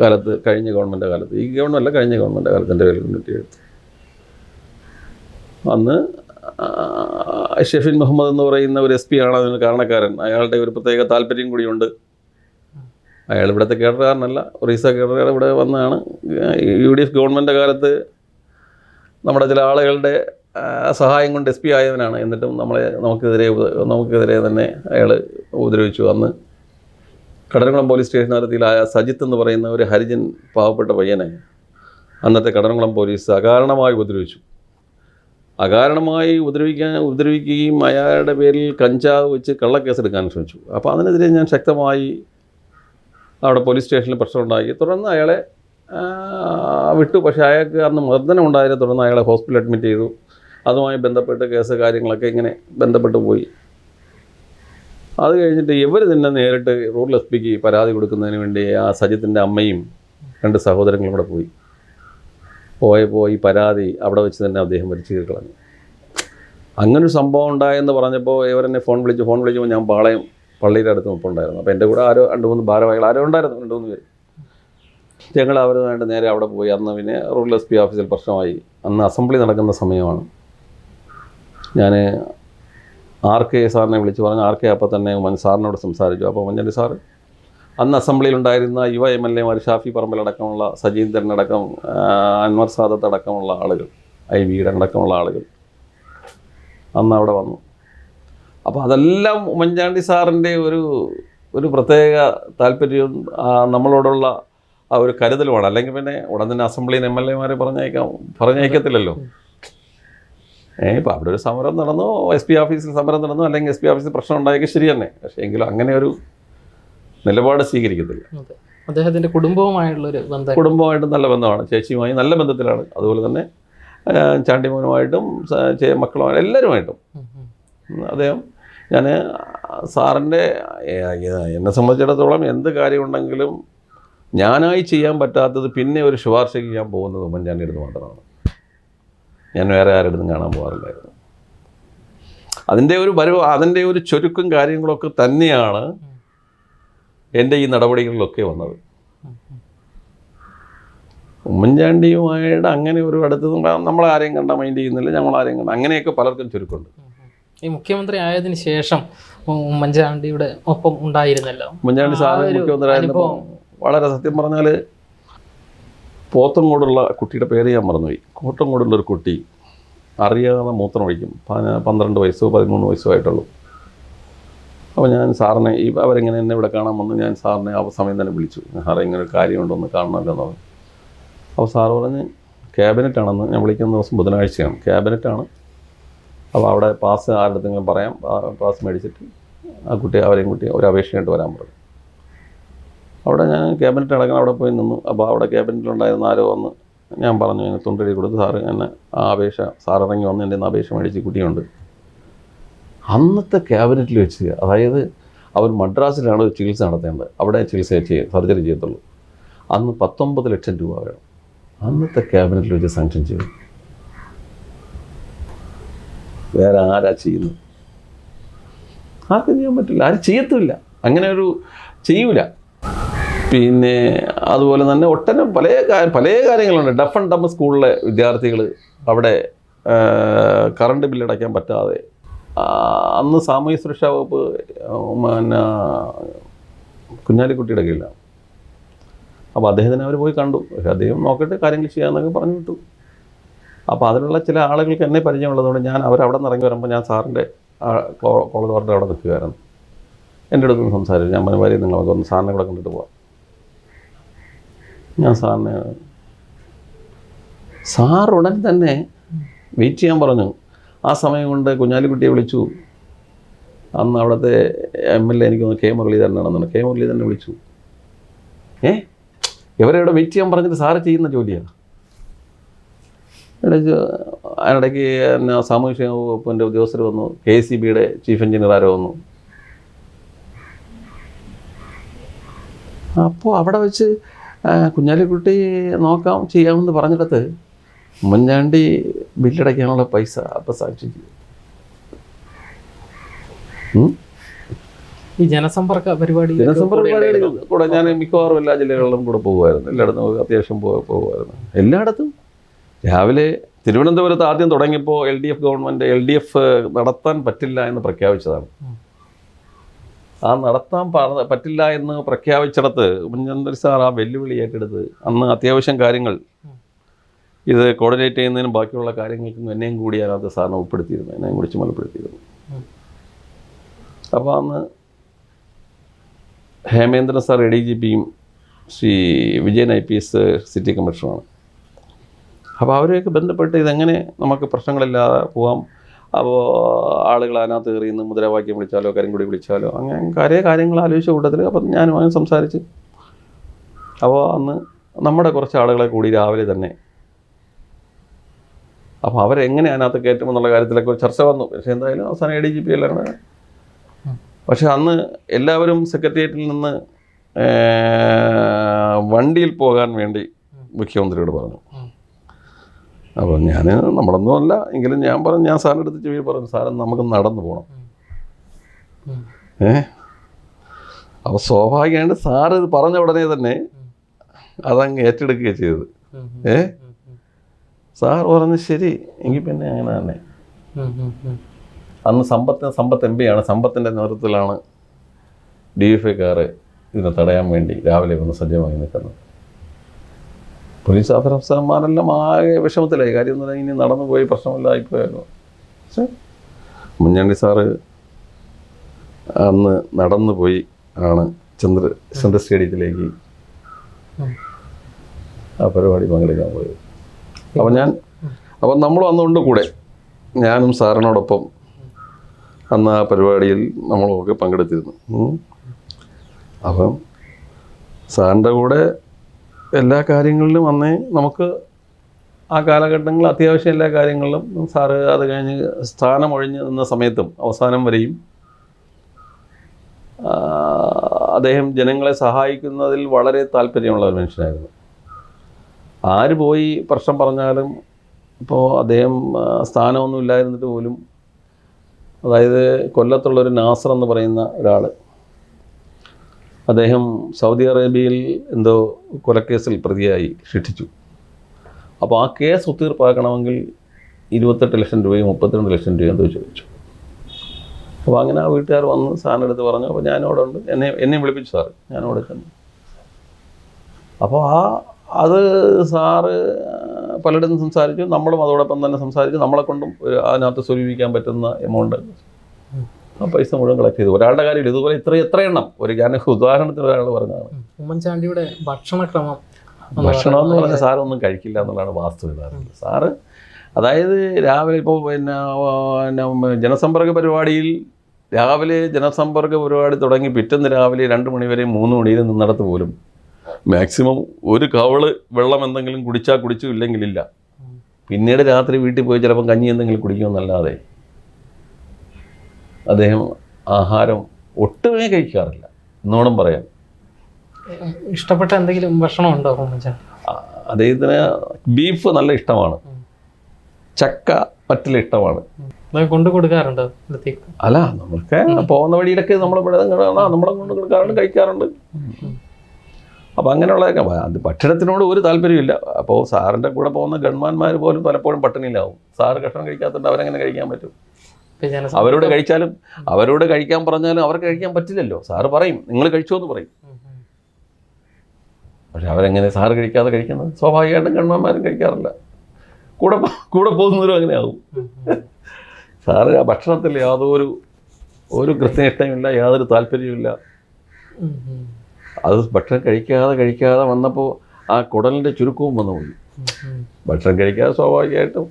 കാലത്ത് കഴിഞ്ഞ ഗവൺമെന്റ് കാലത്ത് ഈ ഗവൺമെന്റ് അല്ല കഴിഞ്ഞ ഗവൺമെന്റ് കാലത്ത് എന്റെ മുന്നിട്ട് എടുത്തു അന്ന് ഷെഫിൻ മുഹമ്മദ് എന്ന് പറയുന്ന ഒരു എസ് പി ആണ് അതിന് കാരണക്കാരൻ. അയാളുടെ ഒരു പ്രത്യേക താല്പര്യം കൂടിയുണ്ട്. അയാൾ ഇവിടുത്തെ കേഡറുകാരനല്ല ഒറീസ കേഡറുകാർ ഇവിടെ വന്നതാണ് യു ഡി എഫ് ഗവൺമെന്റ് കാലത്ത് നമ്മുടെ ചില ആളുകളുടെ സഹായം കൊണ്ട് എസ് പി ആയവനാണ്. എന്നിട്ടും നമ്മളെ നമുക്കെതിരെ നമുക്കെതിരെ തന്നെ അയാൾ ഉപദ്രവിച്ചു. അന്ന് കടനകുളം പോലീസ് സ്റ്റേഷനകത്തിലായ സജിത്ത് എന്ന് പറയുന്ന ഒരു ഹരിജൻ പാവപ്പെട്ട പയ്യനെ അന്നത്തെ കടനകുളം പോലീസ് അകാരണമായി ഉപദ്രവിച്ചു. അകാരണമായി ഉപദ്രവിക്കാൻ ഉപദ്രവിക്കുകയും അയാളുടെ പേരിൽ കഞ്ചാവ് വെച്ച് കള്ളക്കേസെടുക്കാൻ ശ്രമിച്ചു. അപ്പോൾ അതിനെതിരെ ഞാൻ ശക്തമായി അവിടെ പോലീസ് സ്റ്റേഷനിൽ പ്രശ്നമുണ്ടാക്കി തുടർന്ന് അയാളെ വിട്ടു. പക്ഷേ അയാൾക്ക് അന്ന് മർദ്ദനം ഉണ്ടായതിനെ തുടർന്ന് അയാളെ ഹോസ്പിറ്റലിൽ അഡ്മിറ്റ് ചെയ്തു. അതുമായി ബന്ധപ്പെട്ട് കേസ് കാര്യങ്ങളൊക്കെ ഇങ്ങനെ ബന്ധപ്പെട്ട് പോയി. അത് കഴിഞ്ഞിട്ട് ഇവർ തന്നെ നേരിട്ട് റൂറൽ എസ് പിക്ക് പരാതി കൊടുക്കുന്നതിന് വേണ്ടി ആ സജിത്തിന്റെ അമ്മയും രണ്ട് സഹോദരങ്ങളും കൂടെ പോയി. പോയപ്പോൾ ഈ പരാതി അവിടെ വെച്ച് തന്നെ അദ്ദേഹം വലിച്ചു കളഞ്ഞു. അങ്ങനൊരു സംഭവം ഉണ്ടായെന്ന് പറഞ്ഞപ്പോൾ ഇവരെന്നെ ഫോൺ വിളിച്ചു ഫോൺ വിളിച്ചപ്പോൾ ഞാൻ പാളയം പള്ളിയുടെ അടുത്ത് നിൽപ്പുണ്ടായിരുന്നു അപ്പോൾ എന്റെ കൂടെ ആരോ രണ്ട് മൂന്ന് ഭാരവാഹികൾ ആരോ ഉണ്ടായിരുന്നു രണ്ട് മൂന്ന് പേര്. ഞങ്ങൾ അവരുമായിട്ട് നേരെ അവിടെ പോയി. അന്ന് പിന്നെ റൂറൽ എസ് പി ഓഫീസിൽ പ്രശ്നമായി. അന്ന് അസംബ്ലി നടക്കുന്ന സമയമാണ്. ഞാൻ ആർ കെ സാറിനെ വിളിച്ച് പറഞ്ഞു. ആർ കെ അപ്പോൾ തന്നെ ഉമ്മൻ സാറിനോട് സംസാരിച്ചു. അപ്പോൾ ഉമ്മൻചാണ്ടി സാറ് അന്ന് അസംബ്ലിയിലുണ്ടായിരുന്ന യുവ എം എൽ എമാർ ഷാഫി പറമ്പിലടക്കമുള്ള സജീന്ദ്രൻ അടക്കം അൻവർ സാദത്ത് അടക്കമുള്ള ആളുകൾ ഐ വിയുടെ അടക്കമുള്ള ആളുകൾ അന്ന് അവിടെ വന്നു. അപ്പോൾ അതെല്ലാം ഉമ്മൻചാണ്ടി സാറിന്റെ ഒരു ഒരു പ്രത്യേക താല്പര്യവും നമ്മളോടുള്ള ആ ഒരു കരുതലുമാണ്. അല്ലെങ്കിൽ പിന്നെ ഉടൻ തന്നെ അസംബ്ലിയിൽ എം എൽ എമാരെ പറഞ്ഞയക്കാം പറഞ്ഞയക്കത്തില്ലല്ലോ. ഏ ഇപ്പം അവിടെ ഒരു സമരം നടന്നു? എസ് പി ഓഫീസിൽ സമരം നടന്നു? അല്ലെങ്കിൽ എസ് പി ഓഫീസിൽ പ്രശ്നം ഉണ്ടായെങ്കിൽ ശരി തന്നെ. പക്ഷേ എങ്കിലും അങ്ങനെ ഒരു നിലപാട് സ്വീകരിക്കത്തില്ല. അദ്ദേഹത്തിന്റെ കുടുംബവുമായുള്ളൊരു ബന്ധം. കുടുംബമായിട്ട് നല്ല ബന്ധമാണ്. ചേച്ചിയുമായി നല്ല ബന്ധത്തിലാണ്. അതുപോലെ തന്നെ ചാണ്ടിമോനുമായിട്ടും മക്കളുമായിട്ടും എല്ലാവരുമായിട്ടും അദ്ദേഹം ഞാൻ സാറിന്റെ എന്നെ സംബന്ധിച്ചിടത്തോളം എന്ത് കാര്യമുണ്ടെങ്കിലും ഞാനായി ചെയ്യാൻ പറ്റാത്തത് പിന്നെ ഒരു ശുപാർശയ്ക്ക് ഞാൻ പോകുന്നത് ഉമ്മൻചാണ്ടി അടുത്ത് മാത്രമാണ്. ഞാൻ വേറെ ആരുടെ കാണാൻ പോകാറില്ലായിരുന്നു. അതിന്റെ ഒരു വരവ് അതിന്റെ ഒരു ചുരുക്കും കാര്യങ്ങളൊക്കെ തന്നെയാണ് എന്റെ ഈ നടപടികളിലൊക്കെ വന്നത്. ഉമ്മൻചാണ്ടിയുമായിട്ട് അങ്ങനെ ഒരു അടുത്ത് നമ്മളാരെയും കണ്ട മൈൻഡ് ചെയ്യുന്നില്ല നമ്മളാരെയും കണ്ട അങ്ങനെയൊക്കെ പലർക്കും ചുരുക്കമുണ്ട്. ഈ മുഖ്യമന്ത്രി ആയതിനു ശേഷം ഉമ്മൻചാണ്ടിയുടെ ഒപ്പം ഉണ്ടായിരുന്നല്ലോ. ഉമ്മൻചാണ്ടി സാറ് മുഖ്യമന്ത്രി മുഖ്യമന്ത്രിയായിരുന്നപ്പോൾ വളരെ സത്യം പറഞ്ഞാൽ പോത്തങ്കോടുള്ള കുട്ടിയുടെ പേര് ഞാൻ മറന്നുപോയി. കോട്ടങ്കോടുള്ള ഒരു കുട്ടി അറിയാതെ മൂത്രം ഒഴിക്കും. പന്ത്രണ്ട് വയസ്സോ പതിമൂന്ന് വയസ്സോ ആയിട്ടുള്ളൂ. അപ്പോൾ ഞാൻ സാറിനെ ഈ അവരെങ്ങനെ എന്നെ ഇവിടെ കാണാൻ വന്നു ഞാൻ സാറിനെ ആ സമയം തന്നെ വിളിച്ചു. സാറേ ഇങ്ങനെ ഒരു കാര്യമുണ്ടോ എന്ന് കാണണമല്ലോ എന്ന് പറഞ്ഞു. അപ്പോൾ സാറ് പറഞ്ഞ് ക്യാബിനറ്റാണെന്ന് ഞാൻ വിളിക്കുന്ന ദിവസം ബുധനാഴ്ചയാണ്. ക്യാബിനറ്റാണ്. അപ്പോൾ അവിടെ പാസ് ആരുടെ പറയാം. പാസ് മേടിച്ചിട്ട് ആ കുട്ടി അവരെയും കുട്ടി ഒരു അപേക്ഷയായിട്ട് വരാൻ പറഞ്ഞു. അവിടെ ഞാൻ ക്യാബിനറ്റ് അടക്കം അവിടെ പോയി നിന്നു. അപ്പോൾ അവിടെ ക്യാബിനറ്റിലുണ്ടായിരുന്ന ആരോ വന്ന് ഞാൻ പറഞ്ഞു ഇങ്ങനെ തുണ്ടടി കൊടുത്ത് സാറ് എന്നെ ആ അപേക്ഷ സാർ ഇറങ്ങി വന്ന് എന്റെ അപേക്ഷ മേടിച്ച് കുട്ടിയുണ്ട്. അന്നത്തെ ക്യാബിനറ്റിൽ വെച്ച് അതായത് അവർ മദ്രാസിലാണ് ഒരു ചികിത്സ നടത്തേണ്ടത്. അവിടെ ചികിത്സ ചെയ്യ സർജറി ചെയ്യത്തുള്ളൂ. അന്ന് പത്തൊമ്പത് ലക്ഷം രൂപ വേണം. അന്നത്തെ ക്യാബിനറ്റിൽ വെച്ച് സാങ്ഷൻ ചെയ്തു. വേറെ ആരാ ചെയ്യുന്നത്? ആർക്കും ചെയ്യാൻ പറ്റില്ല. ആരും ചെയ്യത്തുമില്ല. അങ്ങനെ ഒരു ചെയ്യൂല. പിന്നെ അതുപോലെ തന്നെ ഒട്ടനം പല പല കാര്യങ്ങളുണ്ട്. ഡഫ് ആൻഡ് ഡം സ്കൂളിലെ വിദ്യാർത്ഥികൾ അവിടെ കറണ്ട് ബില്ലടയ്ക്കാൻ പറ്റാതെ. അന്ന് സാമൂഹ്യ സുരക്ഷാ വകുപ്പ് പിന്നെ കുഞ്ഞാലിക്കുട്ടിയുടെ കീഴിലാണ്. അപ്പോൾ അദ്ദേഹത്തിന് അവർ പോയി കണ്ടു. പക്ഷേ അദ്ദേഹം നോക്കിയിട്ട് കാര്യങ്ങൾ ചെയ്യാമെന്നൊക്കെ പറഞ്ഞു വിട്ടു അപ്പോൾ അതിനുള്ള ചില ആളുകൾക്ക് എന്നെ പരിചയമുള്ളതുകൊണ്ട് ഞാൻ അവരവിടെ നിന്ന് ഇറങ്ങി വരുമ്പോൾ ഞാൻ സാറിന്റെ കോളേജ് വാർഡ് അവിടെ നിൽക്കുകയായിരുന്നു. എന്റെ അടുത്തൊന്ന് സംസാരിച്ചു. ഞാൻ മനവാരി നിങ്ങളൊക്കെ ഒന്ന് സാറിനെ കൂടെ കണ്ടിട്ട് പോവാം. ഞാൻ സാറിനെ സാർ ഉടൻ തന്നെ വെയിറ്റ് ചെയ്യാൻ പറഞ്ഞു. ആ സമയം കൊണ്ട് കുഞ്ഞാലിക്കുട്ടിയെ വിളിച്ചു. അന്ന് അവിടുത്തെ എം എൽ എ എനിക്ക് തോന്നുന്നു കെ മുരളീധരനാണെന്നുണ്ട് കെ മുരളീധരനെ വിളിച്ചു. ഏ? ഇവരെവിടെ വെയിറ്റ് ചെയ്യാൻ പറഞ്ഞിട്ട് സാറ് ചെയ്യുന്ന ജോലിയാണ് ഇടയ്ക്ക് അതിനിടയ്ക്ക് എന്നെ സാമൂഹ്യ വകുപ്പിന്റെ ഉദ്യോഗസ്ഥർ വന്നു. കെ സി ബിയുടെ ചീഫ് എഞ്ചിനീയർ ആരോ വന്നു. അപ്പോൾ അവിടെ വെച്ച് കുഞ്ഞാലിക്കുട്ടി നോക്കാം ചെയ്യാമെന്ന് പറഞ്ഞിടത്ത് മുഞ്ഞാണ്ടി ബില്ലടയ്ക്കാനുള്ള പൈസ അപ്പം സാക്ഷിച്ചു? ഈ ജനസമ്പർക്ക പരിപാടി ജനസമ്പർക്ക പരിപാടികൾ കൂടെ ഞാൻ മിക്കവാറും എല്ലാ ജില്ലകളിലും കൂടെ പോകുമായിരുന്നു. എല്ലായിടത്തും അത്യാവശ്യം പോകുമായിരുന്നു. എല്ലായിടത്തും. രാവിലെ തിരുവനന്തപുരത്ത് ആദ്യം തുടങ്ങിയപ്പോൾ L D F government L D F നടത്താൻ പറ്റില്ല എന്ന് പ്രഖ്യാപിച്ചതാണ്. ആ നടത്താൻ പറ്റില്ല എന്ന് പ്രഖ്യാപിച്ചിടത്ത് ഉമ്മൻചാണ്ടി സാർ ആ വെല്ലുവിളി ഏറ്റെടുത്ത് അന്ന് അത്യാവശ്യം കാര്യങ്ങൾ ഇത് കോർഡിനേറ്റ് ചെയ്യുന്നതിനും ബാക്കിയുള്ള കാര്യങ്ങൾക്കും എന്നെയും കൂടി അതിനകത്ത് സാറിനെ ഉൾപ്പെടുത്തിയിരുന്നു എന്നെയും കൂടി ചുമതലപ്പെടുത്തിയിരുന്നു. അപ്പോൾ അന്ന് Hemendra sir A D G പിയും Shri Vijayan I P S city കമ്മീഷണറാണ് അപ്പോൾ അവരെയൊക്കെ ബന്ധപ്പെട്ട് ഇതെങ്ങനെ നമുക്ക് പ്രശ്നങ്ങളില്ലാതെ പോകാം അപ്പോൾ ആളുകൾ അതിനകത്ത് കയറി നിന്ന് മുദ്രാവാക്യം വിളിച്ചാലോ കരിങ്കുടി വിളിച്ചാലോ അങ്ങനെ കുറേ കാര്യങ്ങൾ ആലോചിച്ച കൂട്ടത്തിൽ അപ്പം ഞാനും അങ്ങനെ സംസാരിച്ച്. അപ്പോൾ അന്ന് നമ്മുടെ കുറച്ച് ആളുകളെ കൂടി രാവിലെ തന്നെ. അപ്പോൾ അവരെങ്ങനെ അതിനകത്ത് കയറ്റുമെന്നുള്ള കാര്യത്തിലൊക്കെ ഒരു ചർച്ച വന്നു. പക്ഷേ എന്തായാലും അവസാനം എ ഡി ജി പി എല്ലാം കൂടെ. പക്ഷേ അന്ന് എല്ലാവരും സെക്രട്ടേറിയറ്റിൽ നിന്ന് വണ്ടിയിൽ പോകാൻ വേണ്ടി മുഖ്യമന്ത്രിയോട് പറഞ്ഞു. അപ്പോൾ ഞാൻ നമ്മളൊന്നും അല്ല എങ്കിലും ഞാൻ പറഞ്ഞു ഞാൻ സാറിന്റെ അടുത്ത് ചെവി പറഞ്ഞു സാറേ നമുക്ക് നടന്നു പോകണം. ഏ അപ്പോൾ സ്വാഭാവികമായിട്ട് സാറ് ഇത് പറഞ്ഞ ഉടനെ തന്നെ അതങ്ങ് ഏറ്റെടുക്കുകയാണ് ചെയ്തത്. ഏ. സാർ പറഞ്ഞു ശരി എങ്കിൽ പിന്നെ അങ്ങനെ തന്നെ. അന്ന് സമ്പത്ത് സമ്പത്ത് എം പിയാണ് സമ്പത്തിന്റെ നേതൃത്വത്തിലാണ് ഡി എഫ് ഐക്കാർ ഇതിനെ തടയാൻ വേണ്ടി രാവിലെ വന്ന് സജ്ജമായി നിൽക്കുന്നത് പോലീസ് ഓഫീസർമാരെല്ലാം ആകെ വിഷമത്തിലായി. കാര്യം എന്ന് പറഞ്ഞാൽ ഇനി നടന്നു പോയി പ്രശ്നമില്ലായിപ്പോയാലോ പക്ഷേ മുഞ്ഞാണ്ടി സാറ് അന്ന് നടന്നു പോയി ആണ് ചന്ദ്ര ചന്ദ്ര സ്റ്റേഡിയത്തിലേക്ക് ആ പരിപാടി പങ്കെടുക്കാൻ പോയത്. അപ്പം ഞാൻ അപ്പം നമ്മൾ അന്നുണ്ട് കൂടെ ഞാനും സാറിനോടൊപ്പം അന്ന് ആ പരിപാടിയിൽ നമ്മളൊക്കെ പങ്കെടുത്തിരുന്നു. അപ്പം സാറിന്റെ കൂടെ എല്ലാ കാര്യങ്ങളിലും അന്നേ നമുക്ക് ആ കാലഘട്ടങ്ങളിൽ അത്യാവശ്യം എല്ലാ കാര്യങ്ങളിലും സാറ് അത് കഴിഞ്ഞ് സ്ഥാനം ഒഴിഞ്ഞ് നിന്ന സമയത്തും അവസാനം വരെയും അദ്ദേഹം ജനങ്ങളെ സഹായിക്കുന്നതിൽ വളരെ താല്പര്യമുള്ള ഒരു മനുഷ്യനായിരുന്നു. ആര് പോയി പ്രശ്നം പറഞ്ഞാലും ഇപ്പോൾ അദ്ദേഹം സ്ഥാനമൊന്നും ഇല്ലായിരുന്നിട്ട് പോലും അതായത് കൊല്ലത്തുള്ളൊരു നാസർ എന്ന് പറയുന്ന ഒരാൾ അദ്ദേഹം സൗദി അറേബ്യയിൽ എന്തോ കൊലക്കേസിൽ പ്രതിയായി ശിക്ഷിച്ചു. അപ്പോൾ ആ കേസ് ഒത്തീർപ്പാക്കണമെങ്കിൽ ഇരുപത്തെട്ട് ലക്ഷം രൂപയും മുപ്പത്തിരണ്ട് ലക്ഷം രൂപയും എന്തോ ചോദിച്ചു. അപ്പോൾ അങ്ങനെ ആ വീട്ടുകാർ വന്ന് സാധനം എടുത്ത് പറഞ്ഞു അപ്പോൾ ഞാനവിടെ ഉണ്ട്. എന്നെ എന്നെ വിളിപ്പിച്ചു സാറ്. ഞാനവിടെ ചെന്നു. അപ്പോൾ ആ അത് സാറ് പലയിടത്തും സംസാരിച്ചു. നമ്മളും അതോടൊപ്പം തന്നെ സംസാരിച്ചു. നമ്മളെ കൊണ്ടും അതിനകത്ത് സ്വരൂപിക്കാൻ പറ്റുന്ന എമൗണ്ട് ആ പൈസ മുഴുവൻ കളക്ട് ചെയ്തു. ഒരാളുടെ കാര്യമില്ല ഇതുപോലെ ഇത്ര എത്ര എണ്ണം. ഒരു ഞാൻ ഉദാഹരണത്തിന് ഒരാൾ പറഞ്ഞതാണ്. ഉമ്മൻചാണ്ടിയുടെ ഭക്ഷണക്രമം ഭക്ഷണം എന്ന് പറഞ്ഞാൽ സാറൊന്നും കഴിക്കില്ല എന്നുള്ളതാണ് വാസ്തവ യഥാർത്ഥത്തിൽ. സാറ് അതായത് രാവിലെ ഇപ്പോൾ പിന്നെ ജനസമ്പർക്ക പരിപാടിയിൽ രാവിലെ ജനസമ്പർക്ക പരിപാടി തുടങ്ങി പിറ്റേന്ന് രാവിലെ രണ്ട് മണി വരെ മൂന്ന് മണിവരെ നിന്നിടത്ത് പോലും മാക്സിമം ഒരു കവൾ വെള്ളം എന്തെങ്കിലും കുടിച്ചാൽ കുടിച്ചു ഇല്ലെങ്കിലില്ല. പിന്നീട് രാത്രി വീട്ടിൽ പോയി ചിലപ്പം കഞ്ഞി എന്തെങ്കിലും കുടിക്കുമെന്നല്ലാതെ അദ്ദേഹം ആഹാരം ഒട്ടുമേ കഴിക്കാറില്ല. എന്നോണം പറയാം. ഇഷ്ടപ്പെട്ട എന്തെങ്കിലും ഭക്ഷണം ഉണ്ടോ അദ്ദേഹത്തിന് ബീഫ് നല്ല ഇഷ്ടമാണ്. ചക്ക പറ്റില്ല ഇഷ്ടമാണ്. കൊണ്ടു കൊടുക്കാറുണ്ട് അല്ല നമ്മൾക്ക് പോകുന്ന വഴിയിലൊക്കെ നമ്മളിവിടെ നമ്മളെ കൊണ്ട് കൊടുക്കാറുണ്ട് കഴിക്കാറുണ്ട്. അപ്പോൾ അങ്ങനെയുള്ളതൊക്കെ അത് ഭക്ഷണത്തിനോട് ഒരു താല്പര്യമില്ല അപ്പോൾ സാറിന്റെ കൂടെ പോകുന്ന ഗൺമാന്മാർ പോലും പലപ്പോഴും പട്ടിണിയിലാവും. സാറ് ഭക്ഷണം കഴിക്കാത്തതുകൊണ്ട് അവരെങ്ങനെ കഴിക്കാൻ പറ്റും? അവരോട് കഴിച്ചാലും അവരോട് കഴിക്കാൻ പറഞ്ഞാലും അവർക്ക് കഴിക്കാൻ പറ്റില്ലല്ലോ സാറ് പറയും നിങ്ങൾ കഴിച്ചോ എന്ന് പറയും. പക്ഷെ അവരെങ്ങനെ സാറ് കഴിക്കാതെ കഴിക്കുന്നത് സ്വാഭാവികമായിട്ടും കണ്ണന്മാരും കഴിക്കാറില്ല കൂടെ കൂടെ പോകുന്നവരും അങ്ങനെയാകും. സാറ് ആ ഭക്ഷണത്തിൽ യാതൊരു ഒരു കൃത്യനിഷ്ഠയുമില്ല യാതൊരു താല്പര്യവുമില്ല. അത് ഭക്ഷണം കഴിക്കാതെ കഴിക്കാതെ വന്നപ്പോൾ ആ കുടലിന്റെ ചുരുക്കവും വന്നു പോയി. ഭക്ഷണം കഴിക്കാതെ സ്വാഭാവികമായിട്ടും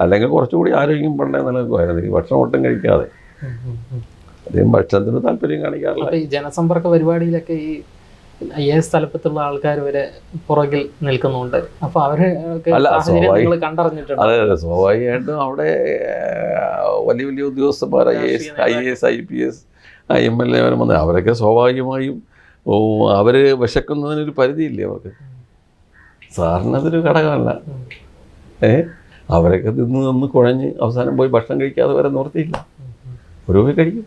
അല്ലെങ്കിൽ കുറച്ചുകൂടി ആരോഗ്യം പണ്ടേ നിലനിൽക്കുമായിരുന്നു. ഈ ഭക്ഷണം ഒട്ടും കഴിക്കാതെ. അദ്ദേഹം ഭക്ഷണത്തിന് താല്പര്യം കാണിക്കാറില്ല. ഈ ജനസമ്പർക്ക പരിപാടിയിലൊക്കെ ഈ ഏത് സ്ഥലത്തുള്ള ആൾക്കാർ വരെ പുറകിൽ നിൽക്കുന്നുണ്ട്. അപ്പൊ അവർ കണ്ടറിഞ്ഞിട്ടുണ്ട്? അതെ അതെ. സ്വാഭാവികമായിട്ടും അവിടെ വലിയ വലിയ ഉദ്യോഗസ്ഥന്മാർ I S I S I P S M L A വന്ന് അവരൊക്കെ സ്വാഭാവികമായും അവർ വിശക്കുന്നതിനൊരു പരിധിയില്ലേ അവർക്ക്? സാറിനതൊരു ഘടകമല്ല. ഉം. അവരൊക്കെ തിന്ന് നിന്ന് കുഴഞ്ഞ് അവസാനം പോയി ഭക്ഷണം കഴിക്കാതെ വരെ നിവർത്തിയില്ല. ഒരു പോയി കഴിക്കും.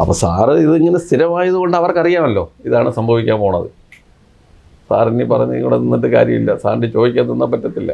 അപ്പോൾ സാറ് ഇതിങ്ങനെ സ്ഥിരമായതുകൊണ്ട് അവർക്കറിയാമല്ലോ ഇതാണ് സംഭവിക്കാൻ പോണത്. സാറിനി പറഞ്ഞ് ഇവിടെ നിന്നിട്ട് കാര്യമില്ല. സാറിന്റെ ചോദിക്കാൻ നിന്നാൽ പറ്റത്തില്ല.